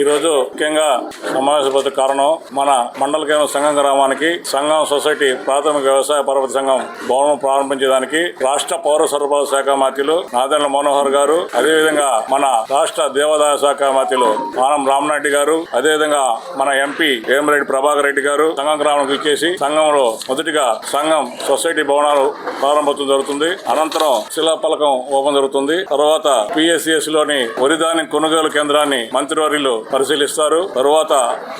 ఈరోజు ముఖ్యంగా సమావేశపతి కారణం మన మండల కేంద్రం సంఘం గ్రామానికి సంఘం సొసైటీ ప్రాథమిక వ్యవసాయ పర్వత సంఘం భవనం ప్రారంభించడానికి రాష్ట్ర పౌర సరఫరా శాఖ మంత్రులు నాదెండ్ల మనోహర్ గారు అదేవిధంగా మన రాష్ట్ర దేవాదాయ శాఖ మంత్రులు ఆనం రామనాయుడు గారు అదేవిధంగా మన ఎంపీ వేమిరెడ్డి ప్రభాకర్ రెడ్డి గారు సంఘం గ్రామానికి ఇచ్చేసి సంఘంలో మొదటిగా సంఘం సొసైటీ భవనాలు ప్రారంభోత్సవం జరుగుతుంది. అనంతరం శిలాపలకం ఓపెన్ జరుగుతుంది. తర్వాత పిఎస్సిఎస్లోని వరిధాన్యం కొనుగోలు కేంద్రాన్ని మంత్రివర్యులు పరిశీలిస్తారు. తరువాత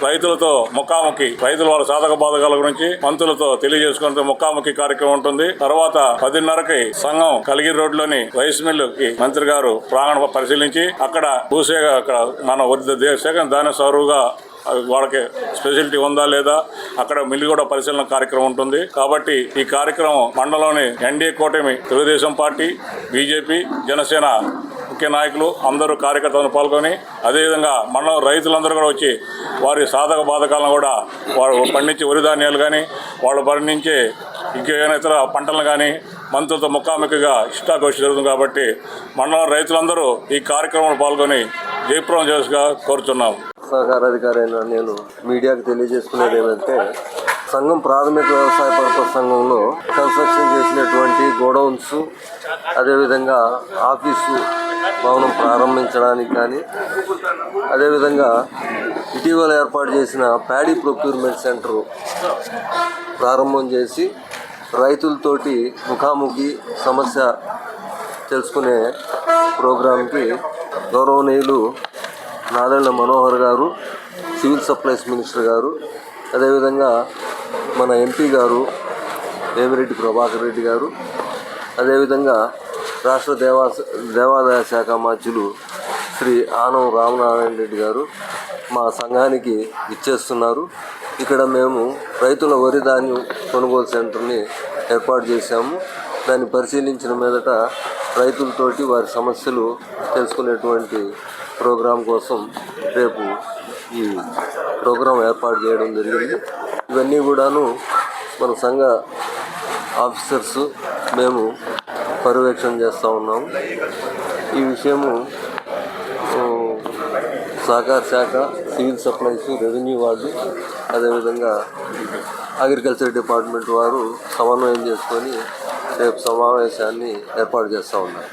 రైతులతో ముఖాముఖి రైతుల వాళ్ళ సాధక బాధకాల గురించి మంత్రులతో తెలియజేసుకునే ముఖాముఖి కార్యక్రమం ఉంటుంది. తర్వాత పదిన్నరకి సంఘం కలిగిరి రోడ్లోని రైస్ మిల్లు కి మంత్రి గారు ప్రాంగణ పరిశీలించి అక్కడ భూసేగ అక్కడ మన దేశం దాని సరువుగా వాళ్ళకి స్పెషాలిటీ ఉందా లేదా అక్కడ మిల్లు కూడా పరిశీలన కార్యక్రమం ఉంటుంది. కాబట్టి ఈ కార్యక్రమం మండలంలోని ఎన్డీఏ కూటమి తెలుగుదేశం పార్టీ బీజేపీ జనసేన ముఖ్య నాయకులు అందరూ కార్యకర్తలను పాల్గొని అదేవిధంగా మండలం రైతులందరూ కూడా వచ్చి వారి సాధక బాధకాలను కూడా వారు పండించే వరి ధాన్యాలు కానీ వాళ్ళు పండించే ఇంకేమైనా ఇతర పంటలను కానీ మంత్రులతో ముఖాముఖిగా ఇష్టాగోష్ఠి జరుగుతుంది కాబట్టి మండలం రైతులందరూ ఈ కార్యక్రమంలో పాల్గొని జయప్రదం చేసుగా కోరుతున్నాం సహకారాధికారి అయిన నేను మీడియాకు తెలియజేసుకునేది ఏమంటే సంఘం ప్రాథమిక వ్యవసాయ పర్పస్ సంఘంలో కన్స్ట్రక్షన్ చేసినటువంటి గోడౌన్స్ అదేవిధంగా ఆఫీసు భవనం ప్రారంభించడానికి కానీ అదేవిధంగా ఇటీవల ఏర్పాటు చేసిన ప్యాడీ ప్రొక్యూర్మెంట్ సెంటర్ ప్రారంభం చేసి రైతులతోటి ముఖాముఖి సమస్య తెలుసుకునే ప్రోగ్రాంకి గౌరవనీయులు నాదెళ్ళ మనోహర్ గారు సివిల్ సప్లైస్ మినిస్టర్ గారు అదేవిధంగా మన ఎంపీ గారు వేమిరెడ్డి ప్రభాకర్ రెడ్డి గారు అదేవిధంగా రాష్ట్ర దేవా దేవాదాయ శాఖ మంత్రులు శ్రీ ఆనం రామనారాయణ రెడ్డి గారు మా సంఘానికి ఇచ్చేస్తున్నారు ఇక్కడ మేము రైతుల వరి ధాన్యం కొనుగోలు సెంటర్ని ఏర్పాటు చేశాము. దాన్ని పరిశీలించిన మీదట రైతులతోటి వారి సమస్యలు తెలుసుకునేటువంటి ప్రోగ్రాం కోసం రేపు ఈ ప్రోగ్రాం ఏర్పాటు చేయడం జరిగింది. ఇవన్నీ కూడాను మన సంఘ ఆఫీసర్స్ మేము పర్యవేక్షణ చేస్తూ ఉన్నాము ఈ విషయము సహకార శాఖ సివిల్ సప్లైస్ రెవెన్యూ వాళ్ళు అదేవిధంగా అగ్రికల్చర్ డిపార్ట్మెంట్ వారు సమన్వయం చేసుకొని రేపు సమావేశాన్ని ఏర్పాటు చేస్తూ ఉన్నారు.